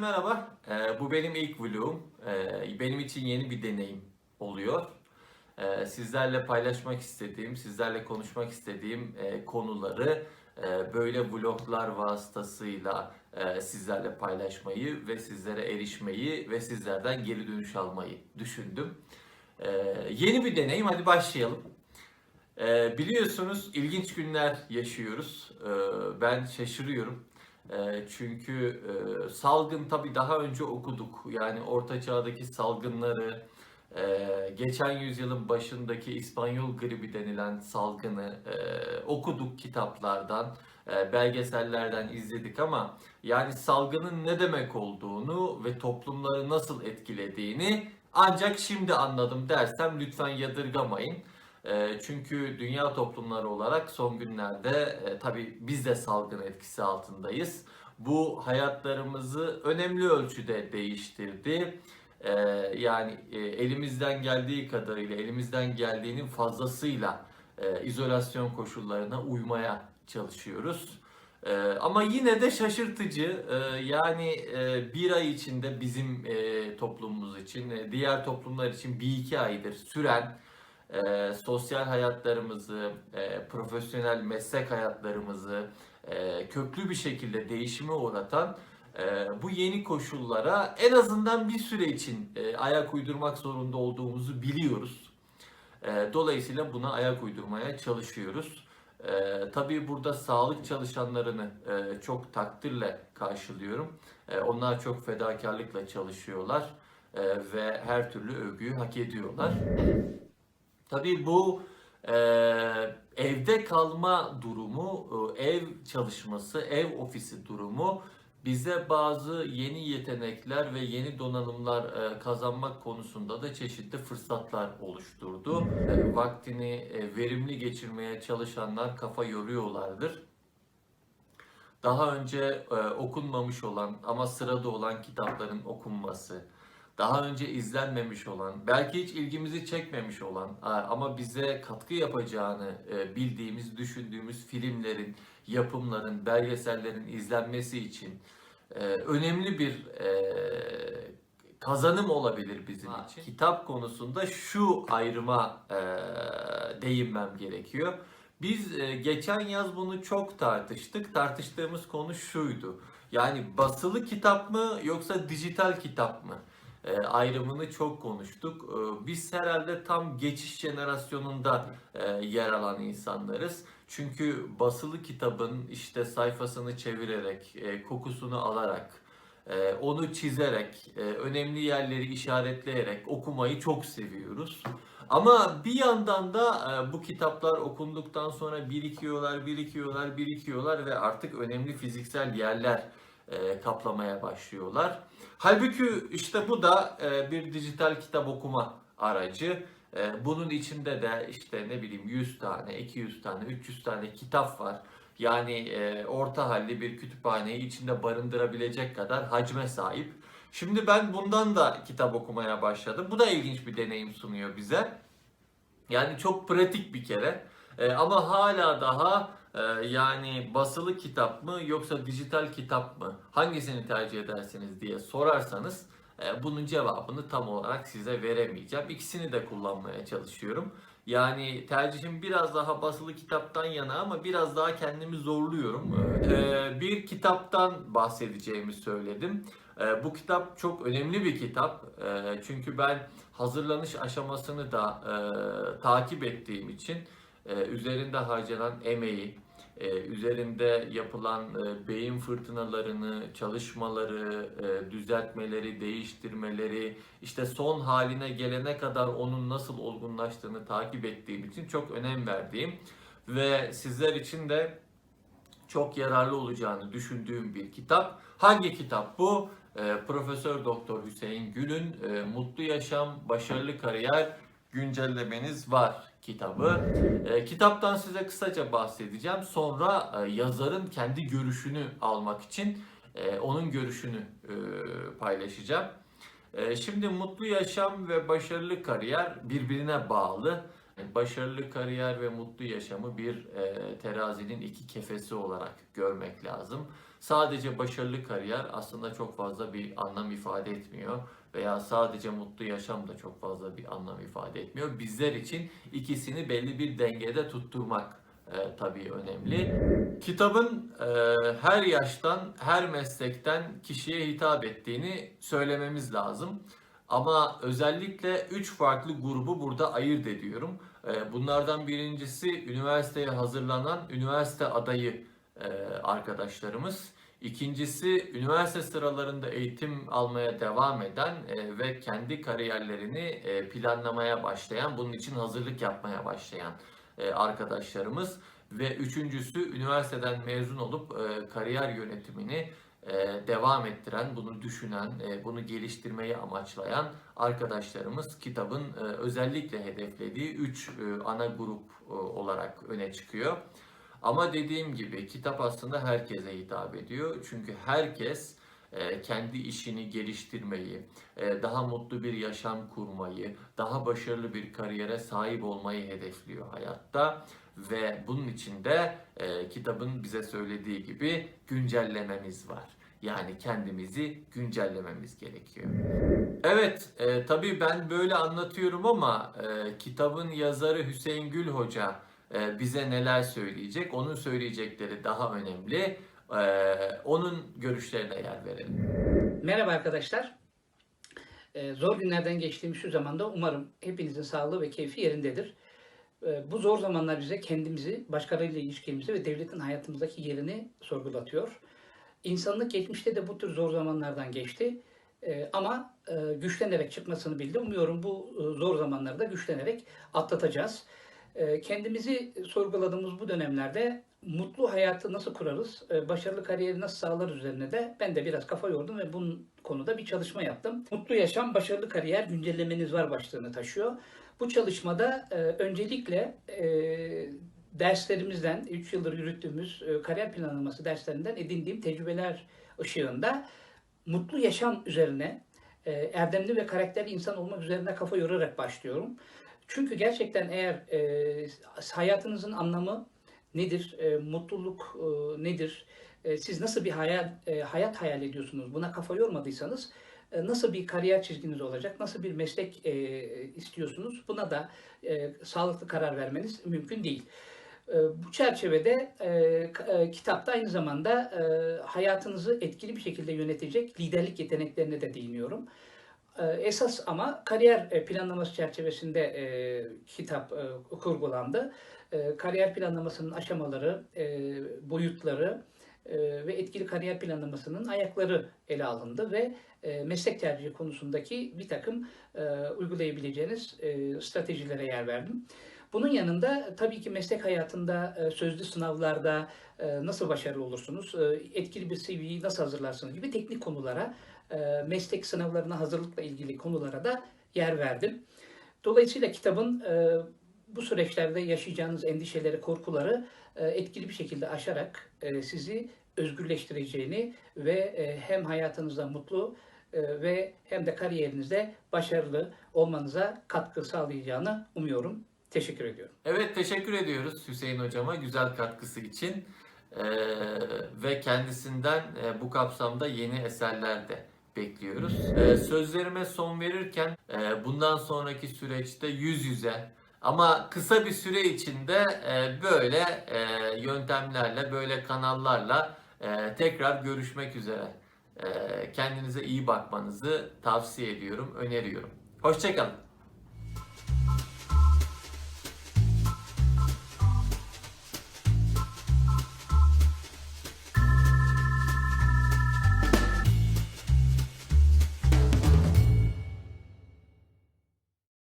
merhaba. Ee, bu benim ilk vlogum. Ee, benim için yeni bir deneyim oluyor. Ee, sizlerle paylaşmak istediğim, sizlerle konuşmak istediğim e, konuları e, böyle vloglar vasıtasıyla e, sizlerle paylaşmayı ve sizlere erişmeyi ve sizlerden geri dönüş almayı düşündüm. Ee, yeni bir deneyim, hadi başlayalım. Ee, biliyorsunuz ilginç günler yaşıyoruz. Ee, ben şaşırıyorum. Ee, çünkü e, salgın tabii daha önce okuduk. Yani Orta Çağ'daki salgınları, e, geçen yüzyılın başındaki İspanyol gribi denilen salgını e, okuduk kitaplardan, belgesellerden izledik ama yani salgının ne demek olduğunu ve toplumları nasıl etkilediğini ancak şimdi anladım dersem lütfen yadırgamayın. E, Çünkü dünya toplumları olarak son günlerde e, tabii biz de salgın etkisi altındayız. Bu hayatlarımızı önemli ölçüde değiştirdi. E, Yani e, elimizden geldiği kadarıyla, elimizden geldiğinin fazlasıyla e, izolasyon koşullarına uymaya çalışıyoruz. E, Ama yine de şaşırtıcı. Yani bir ay içinde bizim toplumumuz için, diğer toplumlar için bir iki aydır süren e, sosyal hayatlarımızı, e, profesyonel meslek hayatlarımızı e, köklü bir şekilde değişime uğratan e, bu yeni koşullara en azından bir süre için e, ayak uydurmak zorunda olduğumuzu biliyoruz. E, dolayısıyla buna ayak uydurmaya çalışıyoruz. E, tabii burada sağlık çalışanlarını e, çok takdirle karşılıyorum. E, onlar çok fedakarlıkla çalışıyorlar e, ve her türlü övgüyü hak ediyorlar. Tabii bu e, evde kalma durumu, e, ev çalışması, ev ofisi durumu bize bazı yeni yetenekler ve yeni donanımlar e, kazanmak konusunda da çeşitli fırsatlar oluşturdu. E, vaktini verimli geçirmeye çalışanlar kafa yoruyorlardır. Daha önce okunmamış olan ama sırada olan kitapların okunması, daha önce izlenmemiş olan, belki hiç ilgimizi çekmemiş olan ama bize katkı yapacağını e, bildiğimiz, düşündüğümüz filmlerin, yapımların, belgesellerin izlenmesi için e, önemli bir e, kazanım olabilir bizim Ha. için. Kitap konusunda şu ayrıma değinmem gerekiyor. Biz geçen yaz bunu çok tartıştık. Tartıştığımız konu şuydu. Yani basılı kitap mı yoksa dijital kitap mı? E, ayrımını çok konuştuk. E, biz herhalde tam geçiş jenerasyonunda e, yer alan insanlarız. Çünkü basılı kitabın işte sayfasını çevirerek, kokusunu alarak, onu çizerek, önemli yerleri işaretleyerek okumayı çok seviyoruz. Ama bir yandan da bu kitaplar okunduktan sonra birikiyorlar, birikiyorlar, birikiyorlar ve artık önemli fiziksel yerler kaplamaya başlıyorlar. Halbuki işte bu da e, bir dijital kitap okuma aracı. E, Bunun içinde de işte ne bileyim 100 tane, 200 tane, 300 tane kitap var. Yani e, orta halli bir kütüphaneyi içinde barındırabilecek kadar hacme sahip. Şimdi ben bundan da kitap okumaya başladım. Bu da ilginç bir deneyim sunuyor bize. Yani çok pratik bir kere. E, ama hala daha e, yani basılı kitap mı yoksa dijital kitap mı hangisini tercih edersiniz diye sorarsanız e, bunun cevabını tam olarak size veremeyeceğim. İkisini de kullanmaya çalışıyorum. Yani tercihim biraz daha basılı kitaptan yana ama biraz daha kendimi zorluyorum. E, bir kitaptan bahsedeceğimi söyledim. E, bu kitap çok önemli bir kitap. E, çünkü ben hazırlanış aşamasını da e, takip ettiğim için üzerinde harcanan emeği, e, üzerinde yapılan e, beyin fırtınalarını, çalışmaları, e, düzeltmeleri, değiştirmeleri, işte son haline gelene kadar onun nasıl olgunlaştığını takip ettiğim için çok önem verdiğim ve sizler için de çok yararlı olacağını düşündüğüm bir kitap. Hangi kitap bu? Profesör Doktor Hüseyin Gül'ün Mutlu Yaşam, Başarılı Kariyer güncellemeniz var kitabı. E, kitaptan size kısaca bahsedeceğim. Sonra e, yazarın kendi görüşünü almak için e, onun görüşünü e, paylaşacağım. E, şimdi mutlu yaşam ve başarılı kariyer birbirine bağlı. Başarılı kariyer ve mutlu yaşamı bir e, terazinin iki kefesi olarak görmek lazım. Sadece başarılı kariyer aslında çok fazla bir anlam ifade etmiyor veya sadece mutlu yaşam da çok fazla bir anlam ifade etmiyor. Bizler için ikisini belli bir dengede tutturmak e, tabii önemli. Kitabın e, her yaştan, her meslekten kişiye hitap ettiğini söylememiz lazım. Ama özellikle üç farklı grubu burada ayırt ediyorum. E, bunlardan birincisi üniversiteye hazırlanan üniversite adayı e, arkadaşlarımız. İkincisi üniversite sıralarında eğitim almaya devam eden e, ve kendi kariyerlerini e, planlamaya başlayan, bunun için hazırlık yapmaya başlayan arkadaşlarımız. Ve üçüncüsü üniversiteden mezun olup kariyer yönetimini devam ettiren, bunu düşünen, e, bunu geliştirmeyi amaçlayan arkadaşlarımız kitabın e, özellikle hedeflediği 3 ana grup e, olarak öne çıkıyor. Ama dediğim gibi kitap aslında herkese hitap ediyor. Çünkü herkes e, kendi işini geliştirmeyi, e, daha mutlu bir yaşam kurmayı, daha başarılı bir kariyere sahip olmayı hedefliyor hayatta. Ve bunun için de e, kitabın bize söylediği gibi güncellememiz var. Yani kendimizi güncellememiz gerekiyor. Evet, e, tabii ben böyle anlatıyorum ama e, kitabın yazarı Hüseyin Gül Hoca e, bize neler söyleyecek? Onun söyleyecekleri daha önemli. E, onun görüşlerine yer verelim. Merhaba arkadaşlar. Ee, zor günlerden geçtiğimiz şu zamanda umarım hepinizin sağlığı ve keyfi yerindedir. Ee, bu zor zamanlar bize kendimizi, başkalarıyla ilişkimizi ve devletin hayatımızdaki yerini sorgulatıyor. İnsanlık geçmişte de bu tür zor zamanlardan geçti. Ee, ama e, güçlenerek çıkmasını bildi. Umuyorum bu e, zor zamanlarda güçlenerek atlatacağız. Ee, kendimizi sorguladığımız bu dönemlerde mutlu hayatı nasıl kurarız, e, başarılı kariyeri nasıl sağlar üzerine de ben de biraz kafa yordum ve bunun konuda bir çalışma yaptım. Mutlu yaşam, başarılı kariyer güncellemeniz var başlığını taşıyor. Bu çalışmada e, öncelikle e, derslerimizden, 3 yıldır yürüttüğümüz kariyer planlaması derslerinden edindiğim tecrübeler ışığında mutlu yaşam üzerine, erdemli ve karakterli insan olmak üzerine kafa yorarak başlıyorum. Çünkü gerçekten eğer hayatınızın anlamı nedir, e, mutluluk e, nedir, e, siz nasıl bir hayal, e, hayat hayal ediyorsunuz, buna kafa yormadıysanız e, nasıl bir kariyer çizginiz olacak, nasıl bir meslek e, istiyorsunuz? Buna da e, sağlıklı karar vermeniz mümkün değil. E, bu çerçevede e, e, kitapta aynı zamanda e, hayatınızı etkili bir şekilde yönetecek liderlik yeteneklerine de değiniyorum. E, Esas ama kariyer e, planlaması çerçevesinde e, kitap e, kurgulandı. E, kariyer planlamasının aşamaları, boyutları ve etkili kariyer planlamasının ayakları ele alındı ve meslek tercihi konusundaki bir takım uygulayabileceğiniz stratejilere yer verdim. Bunun yanında tabii ki meslek hayatında sözlü sınavlarda nasıl başarılı olursunuz, etkili bir CV'yi nasıl hazırlarsınız gibi teknik konulara, e, meslek sınavlarına hazırlıkla ilgili konulara da yer verdim. Dolayısıyla kitabın e, bu süreçlerde yaşayacağınız endişeleri, korkuları e, etkili bir şekilde aşarak sizi özgürleştireceğini ve hem hayatınızda mutlu ve hem de kariyerinizde başarılı olmanıza katkı sağlayacağını umuyorum. Teşekkür ediyorum. Evet teşekkür ediyoruz Hüseyin hocama güzel katkısı için ve kendisinden bu kapsamda yeni eserler de bekliyoruz. Ee, sözlerime son verirken e, bundan sonraki süreçte yüz yüze ama kısa bir süre içinde e, böyle e, yöntemlerle böyle kanallarla e, tekrar görüşmek üzere. E, kendinize iyi bakmanızı tavsiye ediyorum, öneriyorum. Hoşçakalın.